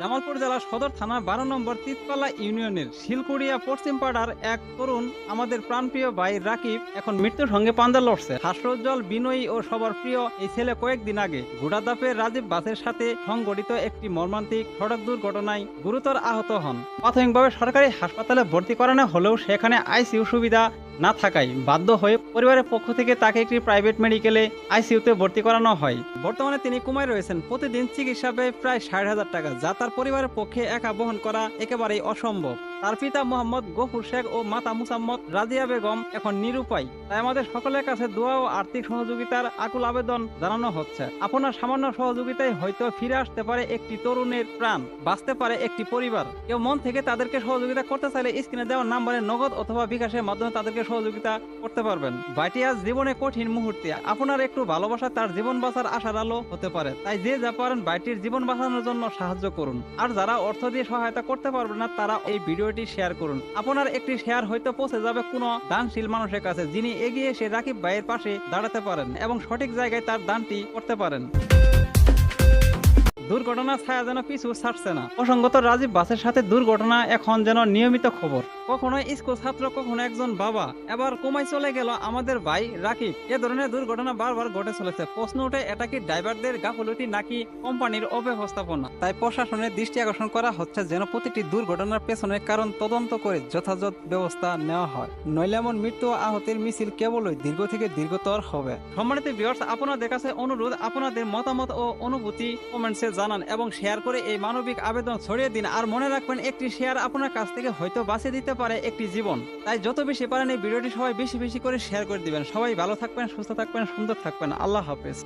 জামালপুর জেলার সদর থানা বারো নম্বর তিতপালা ইউনিয়নের শিলকুড়িয়া পশ্চিম পাড়ার এক তরুণ, আমাদের প্রাণপ্রিয় ভাই রাকিব, এখন মৃত্যুর সঙ্গে পাঞ্জা লড়ছে। হাস্যোজ্জ্বল, বিনয়ী ও সবার প্রিয় এই ছেলে কয়েকদিন আগে ঘোড়াদাপের রাজীব বাসের সাথে সংঘটিত একটি মর্মান্তিক সড়ক দুর্ঘটনায় গুরুতর আহত হন। প্রাথমিকভাবে সরকারি হাসপাতালে ভর্তি করানো হলেও সেখানে আইসিইউ সুবিধা না থাকায় বাধ্য হয়ে পরিবারের পক্ষ থেকে তাকে একটি প্রাইভেট মেডিকেলে আইসিইউতে ভর্তি করানো হয়। বর্তমানে তিনি কুমায় রয়েছেন। প্রতিদিন চিকিৎসা ব্যয় প্রায় ষাট হাজার টাকা, যা তার পরিবারের পক্ষে একা বহন করা একেবারেই অসম্ভব। তার পিতা মোহাম্মদ গফুর শেখ ও মাতা মুসাম্মদ রাজিয়া বেগম এখন নিরুপায়। তাই আমাদের সকলের কাছে দোয়া ও আর্থিক সহযোগিতার আকুল আবেদন জানানো হচ্ছে। আপনার সামান্য সহযোগিতায় হয়তো ফিরে আসতে পারে একটি তরুণের প্রাণ, বাঁচতে পারে একটি পরিবার। কেউ মন থেকে তাদেরকে সহযোগিতা করতে চাইলে স্ক্রিনে দেওয়া নাম্বারে নগদ অথবা বিকাশের মাধ্যমে তাদেরকে সহযোগিতা করতে পারবেন। বাইটি আজ জীবনে কঠিন মুহূর্তে। আপনার একটু ভালোবাসা তার জীবন বাঁচার আশার আলো হতে পারে। তাই যে যা পারেন বাইটির জীবন বাঁচানোর জন্য সাহায্য করুন। আর যারা অর্থ দিয়ে সহায়তা করতে পারবেন না, তারা এই ভিডিওটি শেয়ার করুন। আপনার একটি শেয়ার হয়তো পৌঁছে যাবে কোনো দানশীল মানুষের কাছে, যিনি এগিয়ে এসে রাকিব ভাইয়ের পাশে দাঁড়াতে পারেন এবং সঠিক জায়গায় তার দানটি করতে পারেন। দুর্ঘটনা ছায়া যেন পিছু ছাড়ছে না। প্রসঙ্গত রাজীব বাসের সাথে দুর্ঘটনা এখন যেন নিয়মিত খবর। কখনো স্কুল ছাত্র কখনো একজন বাবা। এবার কমাই চলে গেল আমাদের ভাই রাকিব। এ ধরনের দুর্ঘটনা বারবার ঘটে চলেছে। প্রশ্ন ওঠে, এটা কি ড্রাইভারদের গাফলতি নাকি কোম্পানির অব্যবস্থাপনা? তাই প্রশাসনের দৃষ্টি আকর্ষণ করা হচ্ছে যেন প্রতিটি দুর্ঘটনার পেছনে কারণ তদন্ত করে যথাযথ ব্যবস্থা নেওয়া হয়। নইলে এমন মৃত্যু আহতের মিছিল কেবলই দীর্ঘ থেকে দীর্ঘতর হবে। সম্মানিত ভিউয়ার্স আপনাদের কাছে অনুরোধ, আপনাদের মতামত ও অনুভূতি কমেন্টসে জানান এবং শেয়ার করে এই মানবিক আবেদন ছড়িয়ে দিন। আর মনে রাখবেন, একটি শেয়ার আপনার কাছ থেকে হয়তো বাঁচিয়ে দিতে পারে একটি জীবন। তাই যত বেশি পারেন এই ভিডিওটি সবাই বেশি বেশি করে শেয়ার করে দিবেন। সবাই ভালো থাকবেন, সুস্থ থাকবেন, সুন্দর থাকবেন। আল্লাহ হাফেজ।